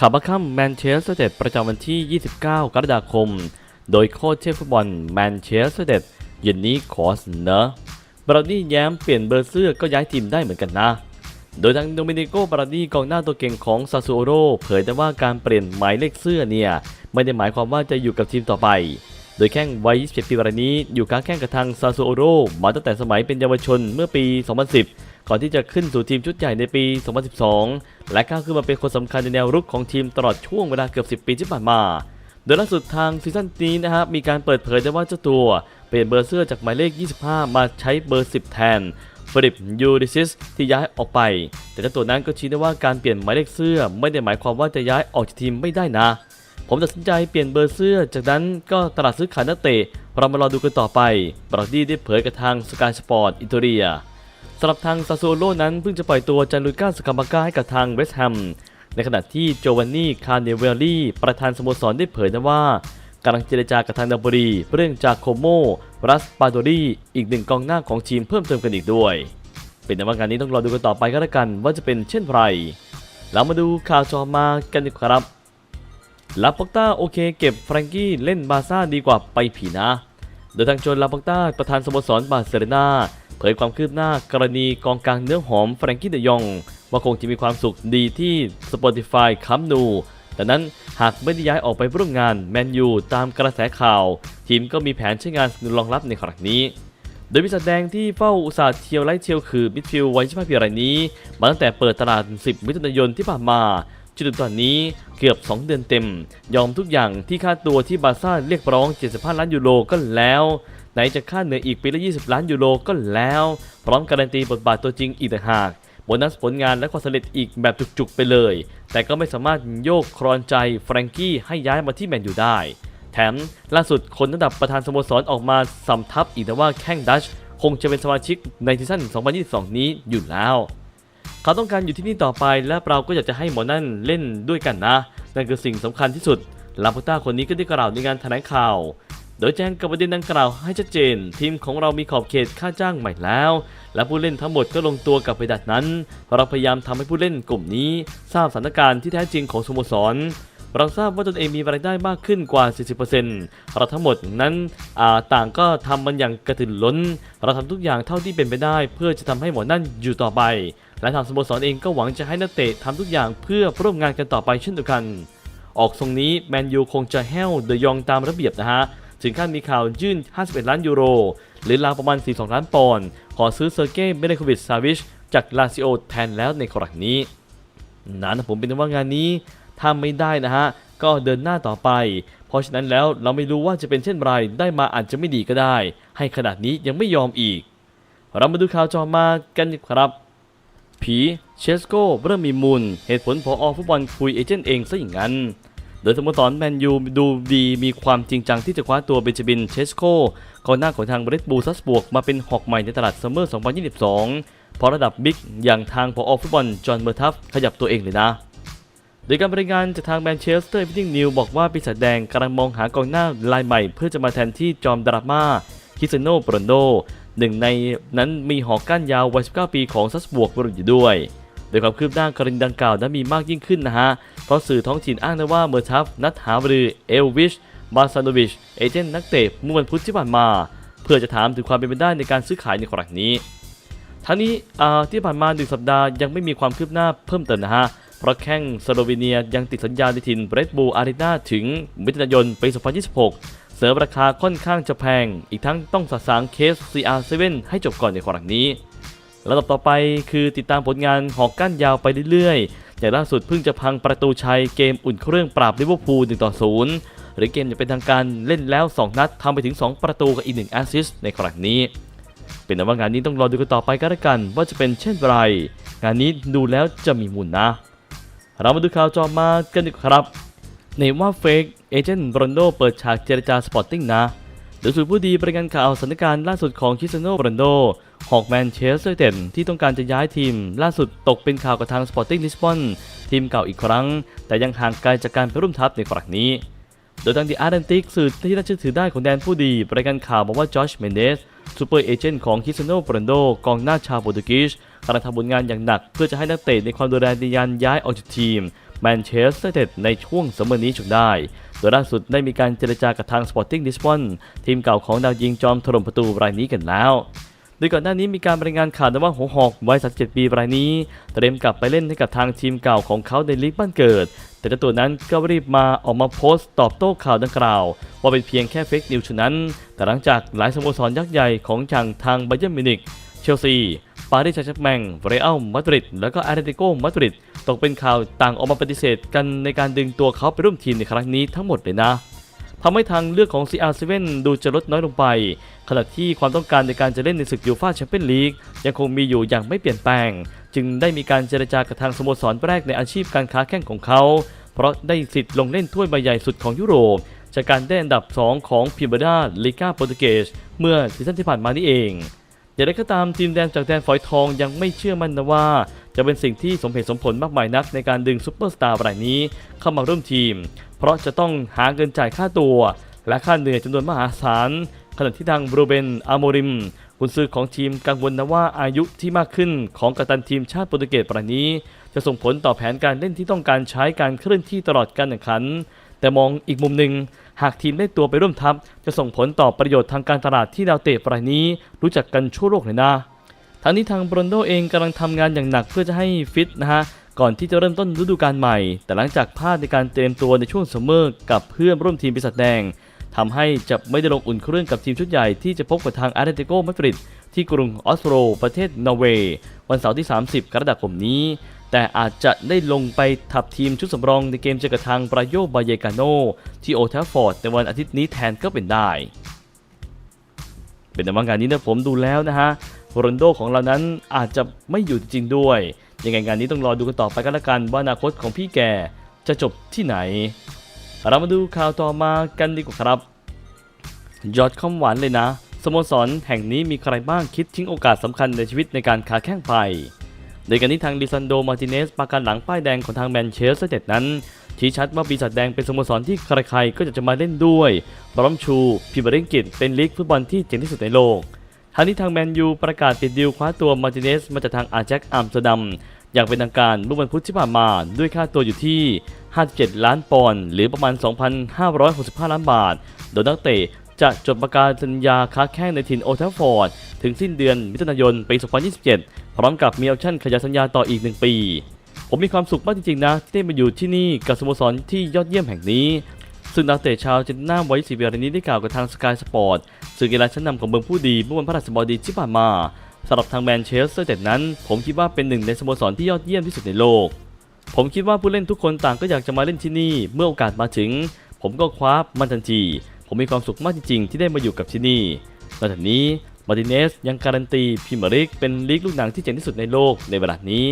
ข่าวบัคคัมแมนเชสเตอร์เดประจำวันที่ 29 กรกฎาคม โดยโค้ชเชฟฟุตบอลแมนเชสเตอร์เดเย็นนี้ขอเสนอบราดี้แย้มเปลี่ยนเบอร์เสื้อก็ย้ายทีมได้เหมือนกันนะ โดยทางโดมินิโกบราดี้กองหน้าตัวเก่งของซาซูโอโรเผยแต่ว่าการเปลี่ยนหมายเลขเสื้อเนี่ยไม่ได้หมายความว่าจะอยู่กับทีมต่อไป โดยแข้งวัย 27 ปีรายนี้อยู่ค้าแข่งกับทางซาซูโอโรมาตั้งแต่สมัยเป็นเยาวชนเมื่อปี 2010 ก่อนที่จะขึ้นสู่ทีมชุดใหญ่ในปี 2012 และก้าวขึ้นมาเป็นคนสำคัญในแนวรุกของทีมตลอดช่วงเวลาเกือบ 10 ปีที่ผ่านมา โดยล่าสุดทางซีซั่นนี้นะครับมีการเปิดเผยได้ว่าเจ้าตัว เปลี่ยนเบอร์เสื้อจากหมายเลข 25 มาใช้เบอร์ 10 แทนฟิลิปยูริซิสที่ย้ายออกไป แต่เจ้าตัวนั้นก็ชี้ได้ว่าการเปลี่ยนหมายเลขเสื้อ ไม่ได้หมายความว่าจะย้ายออกจากทีมไม่ได้นะ ผมตัดสินใจเปลี่ยนเบอร์เสื้อ จากนั้นก็ตลาดซื้อขายนักเตะเรามารอดูกันต่อไปบรักดี้ได้เผยกับทางสกายสปอร์ตอิตาเลีย สำหรับทางซาโซโลนั้นเพิ่งจะปล่อยตัวจานลุก้าสกามาก้าให้กับทางเวสต์แฮม ในขณะที่โจวานนี่ คาร์เนเวลลี่ประธานสโมสรได้เผยนะว่ากำลังเจรจากับทางนาโปลีเรื่องจากโคโมรัสปาโดรีอีกหนึ่งกองหน้าของทีมเพิ่มเติมกันอีกด้วย เป็นในว่างานนี้ต้องรอดูกันต่อไปก็แล้วกันว่าจะเป็นเช่นไรเรามาดูข่าวจอมากันดีกว่าครับลาปอกต้าโอเคเก็บแฟรงกี้เล่นบาซ่าดีกว่าไปผีนะ ดยทางโจนลาปอกต้าประธานสโมสรบาร์เซโลนาเผยความคืบหน้ากรณีกองกลางเนื้อหอมแฟรงกี้เดยอง ว่าคงจะมีความสุขดีที่ Spotify คัมนูแต่นั้นหากไม่ได้ย้ายออกไปร่วมงานแมนยูตามกระแสข่าว ทีมก็มีแผนใช้งานรองรับในครั้งนี้ โดยมีสัดแดงที่เฝ้าอุตสาห์เทียวไล่เทียวคือมิดฟิลด์วัย25ปีรายนี้ มาตั้งแต่เปิดตลาด 10 มิถุนายนที่ผ่านมา จนถึงตอนนี้เกือบ 2 เดือนเต็ม ยอมทุกอย่างที่ค่าตัวที่บาซ่าเรียกร้อง 75 ล้านยูโรก็แล้ว ไหนจะค่าเหนืออีกปีละ 20 ล้านยูโรก็แล้ว พร้อมการันตีบทบาทตัวจริงอีกต่างหากโบนัสผลงานและความสำเร็จอีกแบบจุกๆไปเลย แต่ก็ไม่สามารถโยกครอนใจแฟรงกี้ให้ย้ายมาที่แมนยูได้ แถมล่าสุดคนระดับประธานสโมสรออกมาสำทับอีกว่าแข้งดัชคงจะเป็นสมาชิกในซีซั่น 2022 นี้อยู่แล้ว เขาต้องการอยู่ที่นี่ต่อไปและเราก็อยากจะให้หมอนั่นเล่นด้วยกันนะ นั่นคือสิ่งสำคัญที่สุดลาปูต้าคนนี้ก็ได้กล่าวในงานแถลงข่าว โดยแจ้งกับประเด็นดังกล่าวให้ชัดเจน ทีมของเรามีขอบเขตค่าจ้างใหม่แล้ว และผู้เล่นทั้งหมดก็ลงตัวกับไปดัดนั้น เราพยายามทำให้ผู้เล่นกลุ่มนี้ทราบสถานการณ์ที่แท้จริงของสโมสรเราทราบว่าตนเองมีรายได้มากขึ้นกว่า 40%เราทั้งหมดนั้นอาต่างก็ทำมันอย่างกระตือรือร้น เราทำทุกอย่างเท่าที่เป็นไปได้ เพื่อจะทำให้หมอนั่นอยู่ต่อไป และทางสโมสรเองก็หวังจะให้นักเตะทำทุกอย่างเพื่อร่วมงานกันต่อไปเช่นเดียวกัน ออกทรงนี้แมนยูคงจะแห้วเดยองตามระเบียบนะฮะ ถึงขั้นมีข่าวยื่น 51 ล้านยูโร หรือราวประมาณ 42 ล้านปอนด์ขอซื้อเซอร์เก้เบเนโควิชซาวิชจากลาซิโอแทนแล้วในครั้งนี้นั้นผมเป็นว่างานนี้ถ้าไม่ได้นะฮะ ก็เดินหน้าต่อไป เพราะฉะนั้นแล้วเราไม่รู้ว่าจะเป็นเช่นไรได้มาอาจจะไม่ดีก็ได้ ให้ขนาดนี้ยังไม่ยอมอีก เรามาดูข่าวจอมากันครับ ผีเชสโก้เริ่มมีมูล เหตุผลพออฟุตบอลคุยเอเจนต์เองซะอย่างนั้น โดยสโมสรแมนยูดูดีมีความจริงจังที่จะคว้าตัวเบนจามินเชสโก้กองหน้าของทางเรดบูลซัสบวกมาเป็นหอกใหม่ในตลาดซัมเมอร์ 2022 เพราะระดับบิ๊กอย่างทางพออฟุตบอลจอห์นเมอร์ทัฟขยับตัวเองเลยนะโดยการบริงานจากทางแมนเชสเตอร์ฟิตติ้งนิวบอกว่าปีศาจแดงกำลังมองหากองหน้ารายใหม่ เพื่อจะมาแทนที่จอมดราม่าคิสโนโปรนโด หนึ่งในนั้นมีหอกก้านยาววัย 19 ปีของซัสบวกบรุอยู่ด้วย โดยความคืบหน้ากรณีดังกล่าวนั้นมีมากยิ่งขึ้นนะฮะ เพราะสื่อท้องถิ่นอ้างนะว่าเมอร์ทัฟนัดหาบรือเอลวิชบาซานโนวิชเอเจนต์นักเตะเมื่อวันพุธที่ผ่านมา เพื่อจะถามถึงความเป็นไปได้ในการซื้อขายในครั้งนี้ ทั้งนี้ที่ผ่านมาหนึ่งสัปดาห์ยังไม่มีความคืบหน้าเพิ่มเติมนะฮะเพราะแข้งสโลวีเนียยังติดสัญญาในถิ่นเบรดบูอารีนาถึงมิถุนายนปี 2026 เสริมราคาค่อนข้างจะแพง อีกทั้งต้องสะสางเคส CR7 ให้จบก่อนในครั้งนี้ระดับต่อไปคือติดตามผลงานหอกก้านยาวไปเรื่อยๆ อย่างล่าสุดเพิ่งจะพังประตูชัยเกมอุ่นเครื่องปราบลิเวอร์พูล1ต่อ0หรือเกมจะเป็นทางการเล่นแล้ว 2 นัดทำไปถึง 2 ประตูกับอีก 1 แอสซิสต์ในครั้งนี้ เป็นแต่ว่างานนี้ต้องรอดูกันต่อไปก็แล้วกันว่าจะเป็นเช่นไร งานนี้ดูแล้วจะมีมูลนะ เรามาดูข่าวจอมากันดีกว่าครับ ในว่าเฟก เอเจนต์โรนโดเปิดฉากเจรจาสปอร์ติ้งนะโดยสุดผู้ดีประกันข่าวสถานการณ์ล่าสุดของคิสเตียโนโรนโดหอกแมนเชสเตอร์เต็ที่ต้องการจะย้ายทีม ล่าสุดตกเป็นข่าวกับทางสปอร์ติ้งลิสบอนทีมเก่าอีกครั้ง แต่ยังห่างไกลจากการไปร่วมทัพในครั้งนี้ โดยทางดีอาร์เดนติกสื่อที่น่าเชื่อถือได้ของแดนผู้ดีรายงานข่าวบอกว่าจอชเมนเดสซูเปอร์เอเจนต์ของคิสเตียโนโรนโดกองหน้าชาวโปรตุเกสกำลังทำผลงานอย่างหนัก เพื่อจะให้นักเตะในความดูแลในยานย้ายออกจากทีม แมนเชสเตอร์เต็ดในช่วงสมเมอนี้จนได้ โดยล่าสุดได้มีการเจรจากับทาง Sporting Lisbon ทีมเก่าของดาวยิงจอมถล่มประตูรายนี้กันแล้วโดยก่อนหน้านี้มีการรายงานข่าวว่าหัวหอกวัย37ปีรายนี้ เตรียมกลับไปเล่นให้กับทางทีมเก่าของเขาในลีกบ้านเกิด แต่ตัวนั้นก็รีบมาออกมาโพสต์ตอบโต้ข่าวดังกล่าว ว่าเป็นเพียงแค่เฟกนิวส์เท่านั้น แต่หลังจากหลายสโมสรยักษ์ใหญ่ของจังทางไบเยร์มิวนิก เชลซีปารีสแซงต์แชร์แมงเรอัลมาดริด และก็แอตเลติโกมาดริด ตกเป็นข่าวต่างออกมาปฏิเสธกันในการดึงตัวเขาไปร่วมทีมในครั้งนี้ทั้งหมดเลยนะทำให้ทางเลือกของ CR7 ดูจะลดน้อยลงไป ขณะที่ความต้องการในการจะเล่นในศึกยูฟ่าแชมเปี้ยนลีกยังคงมีอยู่อย่างไม่เปลี่ยนแปลง จึงได้มีการเจรจากับทางสโมสรแรกในอาชีพการค้าแข่งของเขา เพราะได้สิทธิ์ลงเล่นถ้วยใบใหญ่สุดของยุโรป จากการได้อันดับ 2 ของพิมเบอร์ดาลิก้าโปรตุเกสเมื่อซีซั่นที่ผ่านมานี่เอง อย่างไรก็ตามทีมแดนจากแดนฝอยทองยังไม่เชื่อมั่นนะว่า จะเป็นสิ่งที่สมเหตุสมผลมากมายนักในการดึงซูเปอร์สตาร์รายนี้เข้ามาร่วมทีม เพราะจะต้องหาเงินจ่ายค่าตัว และค่าเหนื่อยจำนวนมหาศาลขณะที่ทางบรูเบนอาโมริมกุนซือของทีมกังวลนะว่าอายุที่มากขึ้นของกัปตันทีมชาติโปรตุเกสรายนี้ จะส่งผลต่อแผนการเล่นที่ต้องการใช้การเคลื่อนที่ตลอดการแข่งขัน แต่มองอีกมุมหนึ่ง หากทีมได้ตัวไปร่วมทัพ จะส่งผลต่อประโยชน์ทางการตลาดที่ดาวเตะรายนี้ รู้จักกันทั่วโลกเลยนะทั้งนี้ทางบรอนโดเองกำลังทำงานอย่างหนักเพื่อจะให้ฟิตนะฮะก่อนที่จะเริ่มต้นฤดูกาลใหม่ แต่หลังจากพลาดในการเตรียมตัวในช่วงซัมเมอร์กับเพื่อนร่วมทีมปีศาจแดงทำให้จะไม่ได้ลงอุ่นเครื่องกับทีมชุดใหญ่ที่จะพบกับทางอาร์เตติโกมาดริดที่กรุงออสโลประเทศนอร์เวย์วันเสาร์ที่ 30 กรกฎาคมนี้ แต่อาจจะได้ลงไปทับทีมชุดสำรองในเกมเจอกับทางบราโยบาเยกาโนที่โอทฟฟอร์ดในวันอาทิตย์นี้แทนก็เป็นได้ เป็นแต่ว่างานนี้นะผมดูแล้วนะฮะโรนโดของเรานั้นอาจจะไม่อยู่จริงด้วย ยังไงงานนี้ต้องรอดูกันต่อไปกันละกันว่าอนาคตของพี่แกจะจบที่ไหน เรามาดูข่าวต่อมากันดีกว่าครับยอดคำหวานเลยนะ สโมสรแห่งนี้มีใครบ้างคิดทิ้งโอกาสสำคัญในชีวิตในการขาแข้งไป โดยการที่ทางดิซันโด มาร์ติเนสประกันหลังป้ายแดงของทางแมนเชสเตอร์ยูไนเต็ดนั้น ชี้ชัดว่าปีศาจแดงเป็นสโมสรที่ใครๆก็จะจะมาเล่นด้วย พร้อมชูพิบริงกิตเป็นลีกฟุตบอลที่เจ๋งที่สุดในโลกทางนี้ทางแมนยูประกาศปิดดีลคว้าตัวมาร์ติเนสมาจากทางอาแจ็คอัมสเตอร์ดัมอย่างเป็นทางการเมื่อวันพุธที่ผ่านมาด้วยค่าตัวอยู่ที่ 57 ล้านปอนด์หรือประมาณ 2,565 ล้านบาท โดยนักเตะจะจดประกาศสัญญาค้าแข้งในถิ่นโอทัฟฟอร์ด ถึงสิ้นเดือนมิถุนายนปี 2027 พร้อมกับมีออปชั่นขยายสัญญาต่ออีก 1 ปี ผมมีความสุขมากจริงๆนะ ที่ได้มาอยู่ที่นี่กับสโมสรที่ยอดเยี่ยมแห่งนี้ ซึ่งนักเตะชาวเจนน่าวัยสีเบียรนี้ได้กล่าวกับทางสกายสปอร์ตสื่อกีฬาชั้นนำของเมืองผู้ดีเมื่อวันพฤหัสบดีที่ผ่านมาสำหรับทางแมนเชสเตอร์ยูไนเต็ดนั้น ผมคิดว่าเป็นหนึ่งในสโมสรที่ยอดเยี่ยมที่สุดในโลก ผมคิดว่าผู้เล่นทุกคนต่างก็อยากจะมาเล่นที่นี่ เมื่อโอกาสมาถึง ผมก็คว้ามันทันที ผมมีความสุขมากจริงๆ ที่ได้มาอยู่กับที่นี่นอกจากนี้ มาร์ติเนสยังการันตีพรีเมียร์ลีกเป็นลีกลูกหนังที่เจ๋งที่สุดในโลกในเวลานี้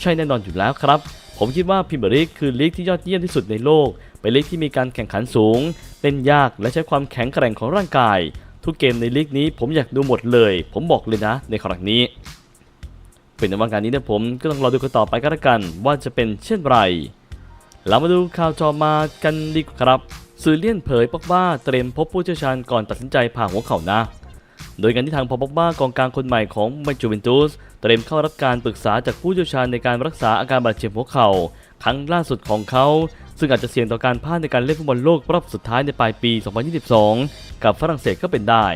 ใช่แน่นอนอยู่แล้วครับ ผมคิดว่าพรีเมียร์ลีกคือลีกที่ยอดเยี่ยมที่สุดในโลก เป็นลีกที่มีการแข่งขันสูงเล่นยากและใช้ความแข็งแกร่งของร่างกาย ทุกเกมในลีกนี้ผมอยากดูหมดเลย ผมบอกเลยนะ ในครั้งนี้ เป็นในวันการนี้นะผมก็ต้องรอดูกันต่อไปก็แล้วกันว่าจะเป็นเช่นไรเรามาดูข่าวจอมากันดีกครับสื่อเลี่ยนเผยปอกบ้าเตรียมพบผู้เชี่ยวชาญก่อนตัดสินใจผ่าหัวเข่านะ โดยการที่ทางพอปอกบ้ากองกลางคนใหม่ของแมนจูเวนตุสเตรียมเข้ารับการปรึกษาจากผู้เชี่ยวชาญในการรักษาอาการบาดเจ็บหัวเข่า ครั้งล่าสุดของเขา ซึ่งอาจจะเสี่ยงต่อการพลาดในการเล่นฟุตบอลโลกรอบสุดท้ายในปลายปี 2022 กับฝรั่งเศสก็เป็นได้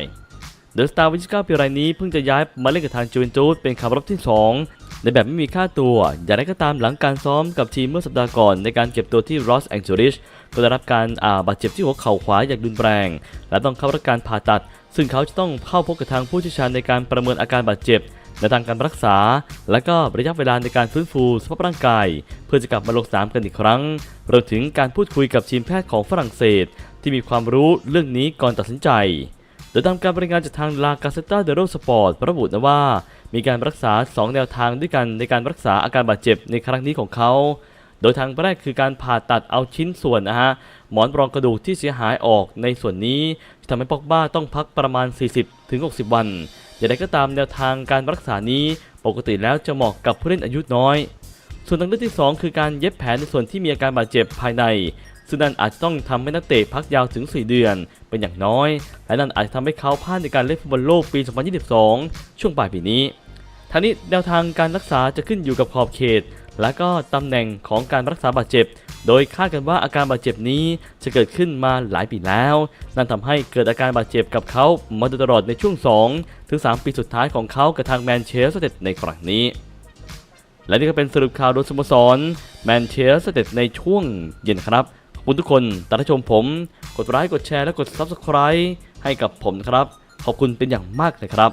เดอะสตาร์วิชก้าปีรายนี้เพิ่งจะย้ายมาเล่นกับทางจูเวนตุสเป็นขับรบที่ 2 ในแบบไม่มีค่าตัว อย่างไรก็ตามหลังการซ้อมกับทีมเมื่อสัปดาห์ก่อนในการเก็บตัวที่รอสแองเจลิสก็ได้รับการาบาดเจ็บที่หัวเข่าขวาอย่างรุนแรง และต้องเข้ารับการผ่าตัด ซึ่งเขาจะต้องเข้าพบกับทางผู้เชี่ยวชาญในการประเมินอาการบาดเจ็บในทางการรักษา และก็ระยะเวลาในการฟื้นฟูสภาพร่างกาย เพื่อจะกลับมาลงสนามกันอีกครั้งรวมถึงการพูดคุยกับทีมแพทย์ของฝรั่งเศส ที่มีความรู้เรื่องนี้ก่อนตัดสินใจ โดยตามการบริงานจากทางลากาเซต a เดโรสปอร์ตระบุนะว่า มีการรักษา 2 แนวทางด้วยกันในการรักษาอาการบาดเจ็บในครั้งนี้ของเขา โดยทางแรกคือการผ่าตัดเอาชิ้นส่วนนะฮะหมอนรองกระดูกที่เสียหายออกในส่วนนี้ทำให้ปอกบ้าต้องพักประมาณ 40-60 วันอย่างไรก็ตามแนวทางการรักษานี้ปกติแล้วจะเหมาะกับผู้เล่นอายุน้อย ส่วนทางเลือกที่ 2 คือการเย็บแผลในส่วนที่มีอาการบาดเจ็บภายใน ซึ่งนั่นอาจจะต้องทำให้นักเตะพักยาวถึง 4 เดือน เป็นอย่างน้อย และนั่นอาจจะทำให้เขาพลาดในการเล่นฟุตบอลโลกปี 2022 ช่วงปลายปีนี้ทางนี้แนวทางการรักษาจะขึ้นอยู่กับขอบเขต และก็ตำแหน่งของการรักษาบาดเจ็บ โดยคาดกันว่าอาการบาดเจ็บนี้จะเกิดขึ้นมาหลายปีแล้ว นั่นทำให้เกิดอาการบาดเจ็บกับเขามาโดยตลอดในช่วง 2 ถึง 3 ปีสุดท้ายของเขากับทางแมนเชสเตอร์ในครั้งนี้ และนี่ก็เป็นสรุปข่าวโดยสโมสรแมนเชสเตอร์ในช่วงเย็นครับขอบคุณทุกคนที่รับชมผม กดไลค์กดแชร์และกด Subscribe ให้กับผมนะครับ ขอบคุณเป็นอย่างมากเลยครับ